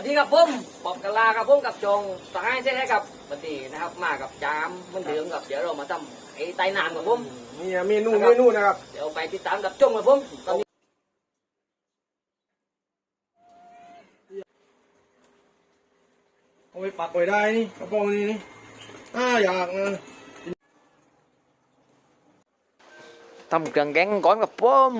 วันนี้ครับผมปอบกะลาครับผมกับจงสหายเช่นให้กับวันนี้นะครับ มากับจามเหมันเดิมกับเดี๋ยวเรามาทำไอ้ไตน้ำกับผม นี่เมนูเมนูนะครับ เดี๋ยวไปติดตามกับจงกับผมตอนนี้เอาไปปักไว้ได้นี่กระป๋องนี้นี่อ่าอยากนะทำเครื่องแกงก่อนกับผม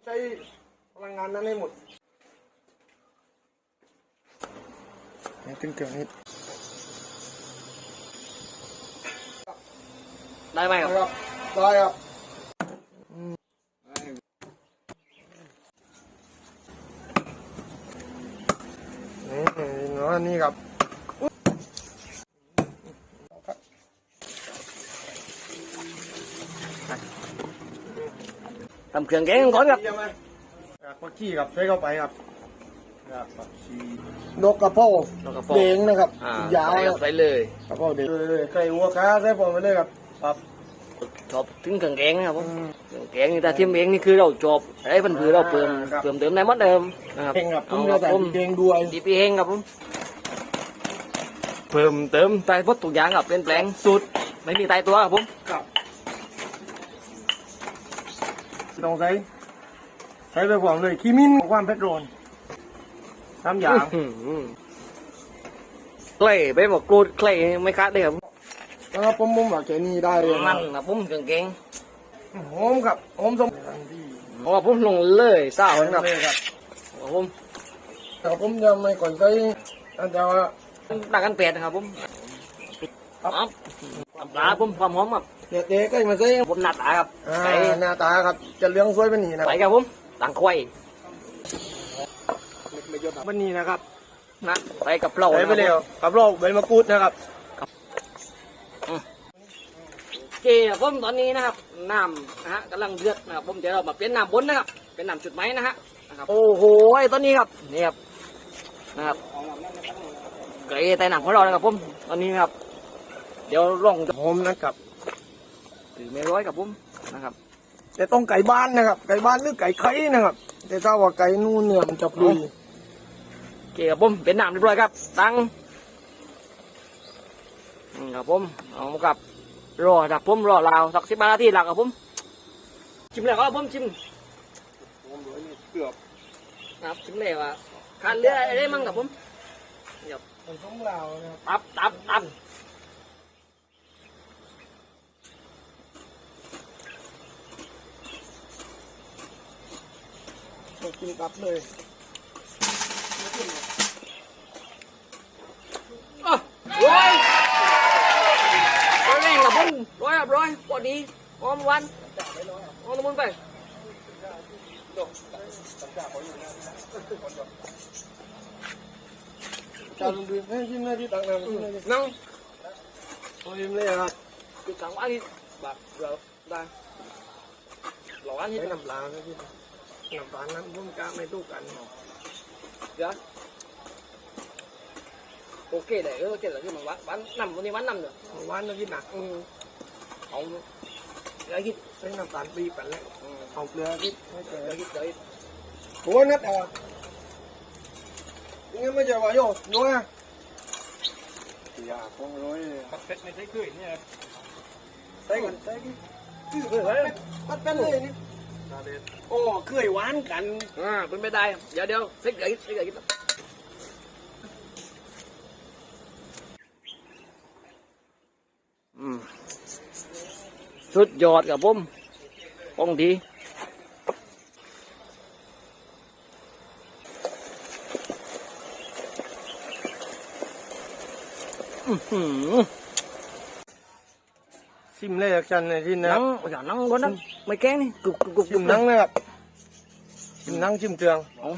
ใช้พลังงานนั้นให้หมดให้ขึ้นเครื่องนิดได้ไหมครับครับได้ครับนี่เนาะนี่ครับ ทำ เครื่องแกงก่อนครับกากผักชีครับใช้เข้าไปครับอยากผักชีนกกระเพราแล้วก็พอเด้งนะครับอ่ายาวใส่ครับใส่เลยกระเพราเด้งเลยใส่หัวขาใส่ปอไปเลยครับครับชอบถึงเครื่องแกงนะครับผมเครื่องแกงนี่ถ้าทิมเองนี่คือเราจบไอ้พันคือเราเติมเติมเติมได้หมดเดิมนะครับเพ่งครับผเอามคจะรับใส่ผมเด้งด้วยดีปีเฮงครับผมเพิ่มเติมใต้พดทุกอย่างครับเป็นแปลงสูตรไม่มีตายตัวครับผม ครับ ต้องใส่ใช้ไปพร้อมเลยขี้มิ้นความเผ็ดร้อนน้ำยางอื้อหือเคล่ไปบอกกรูดเคล่ไม่คัดเลยครับแล้วก็ผมมุมแบบแค่นี้ได้เลยมันครับผมเครื่องแกงหอมครับหอมสมเพราะว่าผมลงเลยเศร้านะครับเลยครับครับผมแต่ผมจะไม่ก่อนใช้อันจะว่าดักกันเป็ดนะครับผม ครับปลาผมความหอมครับเด็กๆก็มาใช้ผมหน้าตาครับอ่าไก่หน้าตาครับจะเลี้ยงสวยเป็นนี่นะไปครับผมตังควายเป็นนี่นะครับนะไปกับเราใส่ไปเร็วกับโรคใบมะกรูดนะครับโอเคครับผมตอนนี้นะครับน้ำนะฮะกำลังเดือดนะครับผมเดี๋ยวเรามาเปลี่ยนน้ำบนนะครับเป็นน้ำจุดไหมนะฮะนะครับโอ้โหตอนนี้ครับนี่ครับนะครับไก่ไต่หนังของเรานะครับผมตอนนี้นะครับ เดี๋ยวลองจะหอมนะครับถือไม่ร้อยกับผมนะครับ แต่ต้องไก่บ้านนะครับ ไก่บ้านหรือไก่ไข่นะครับ แต่ถ้าว่าไก่นู่นเนี่ยมันจะปลุยโอเคครับผมเป็นน้ำเรียบร้อยครับ ตั้งอืมครับผมเอากับรอดักผมรอลาวสักสิบนาทีหลักครับผมชิมแล้วครับผมชิมเกือบนะครับชิมแล้วอะขาดเหลืออะไรมั่งครับผมมันต้องลาวนะครับตับตับตับ เรากินตับเลยอะร้อยร้อยแรงครับผมร้อยครับร้อยพอดีหอมหวันหอมละมุนไปจานดื่มให้ชิมเลยที่ตักน้ำชิมเลยนั่งชิมเลยครับจุดกลางวันที่แบบเราได้หล่ออันนี้ใช้น้ำปลานะพี่ น้ำปลานั้นผมกะไม่ตู้กันเดี๋ยวโอเคเลยโอเคเลยที่มันวันวันน้ำวันนี้วันน้ำเนาะหวานนะพี่หนักอืมเอาเดี๋ยวคิดใช้น้ำตาลปี๊บกันแล้วเอาเกลือพี่ไม่เกลือคิดเดี๋ยวคิดโอ้นัดเอะนี่ไม่ใช่ว่าโยนัวอยากคงร้อยผัดเป็ดไม่ใช่กุ้ยเนี่ยใส่กันใส่กันผัดเป็ดเลยนี่ โอ้เคยหวานกันอ่าเป็นไม่ได้ เดี๋ยวเดี๋ยวเซ็กเดี๋ยวคิดเซ็กเดี๋ยวคิดสุดยอดกับผมป้องทีอื้อหือ ชิมเลยจากฉันเลยชิมนะคนัรับงอย่านังบนนั้นไม่แกล้งนี่กรุบกรุบกรุบชิมนังเลยครับชิมนังชิมเกลืองเอา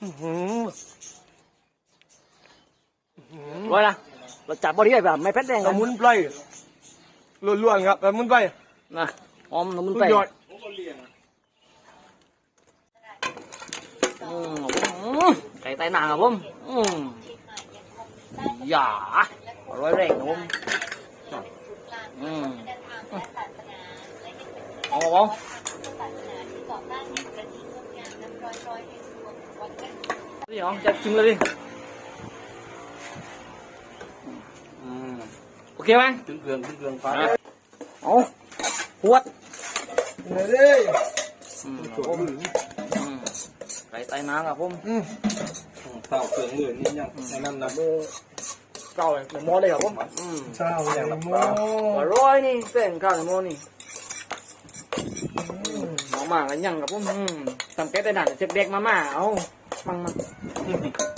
อื้อหือร้อยละเราจับบอดี้แบบไม่เผ็ดแดงสกันมุนไพรล้วนๆครับสมุนไพรนะหอมน้ำมันสุไก่ดยอดอืม ไก่ไตหนังครับผมอืมอย่าอร่อยแรงครับผมอืมเอาเอานี่เหรอจะชิมเลยดิอืมโอเคไหมถึงเครื่องถึงเครื่องฟ้าเอาหวดเลยดิอืมตัวมืออืม ไก่ไตหนังครับผมอืมเต่าเครื่องมือนี่ยังแนะนำนะโมเก่าเลยโมเลยครับผมอืมเช้าอย่างละโมอร่อยนี่เส้นข้าวโมนี่หมาม่ากันยังกับผมอืมทำแก๊สได้หนักเด็กๆมาม่าเอามังมัง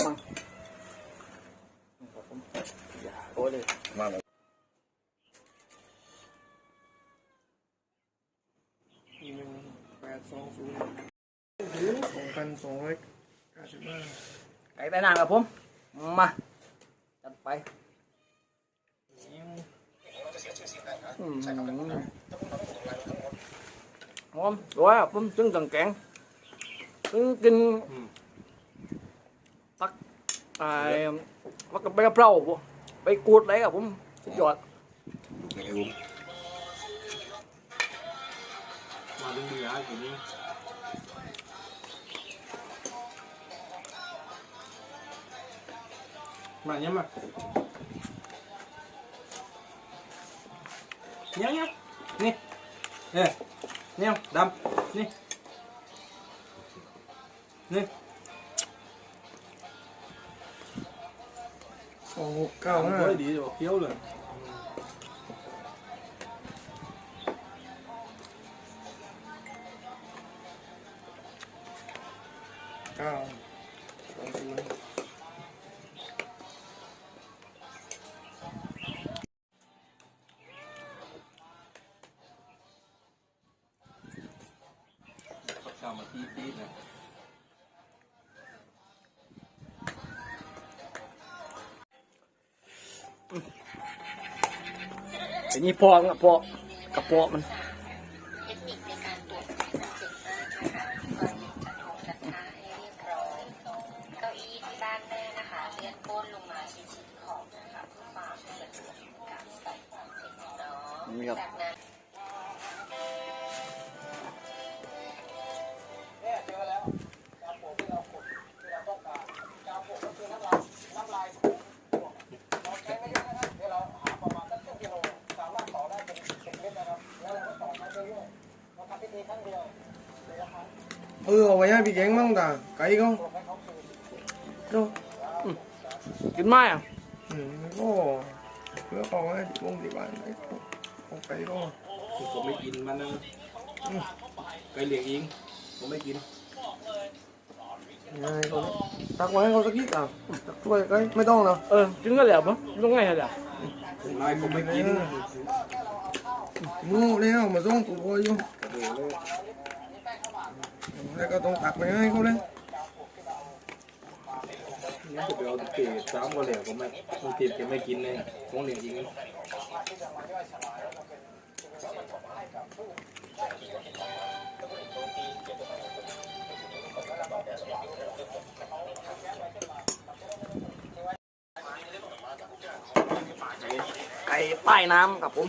มังโอ้เลยมาเลยหนึ่งแปดสองศูนย์สอง พันสองร้อยเก้าสิบห้าไก่ไตหนังกับผม มาจัดไปอืมหอมร้อยครับผมจึงจังแกงจึงกินไอ้ว่ากับใบกะเพราพวกไปกูดอะไรกับผมสุดยอดมาดึงมือหากินนี่มาเนี้ยมาเนี้ยเนี้ยนี่เอ้ยเนี้ ยดำนี่นี่สองหกเก้าห้าดีจะบอ อ้นี่พอกับพอกระเพาะมันเทคนิคในการตรวจสารเสพติดนะคะก็จัดห้องจัดท่าให้เรียบร้อยเก้าอี้ที่บ้านแม่นะคะเลื่อนก้นลงมาชิ้นๆของนะคะเพื่อความสะดวกในการใส่ของเด็กเนาะนี่ครับ หมอะอืมก็เพื่อเขาให้วงที่บ้านไอ้ของไก่ก็ผมไม่กินมันนะไก่เหลียงเองผมไม่กินไงเขาตักไว้ให้เขาสักนิดอะตักถ้วยไก่ไม่ต้องเนาะเออกินก็แล้วปะต้องไงเหรอผมไล่ผมไม่กินงูแล้วมาส่งตัวอยู่ แล้วก็ต้องตักไปให้เขาเลยนี่ผมไปเอาเตะสามวันเหลียวผมไม่ผมติดจะไม่กินเลยของเหลียงเองไก่ป้ายน้ำครับผม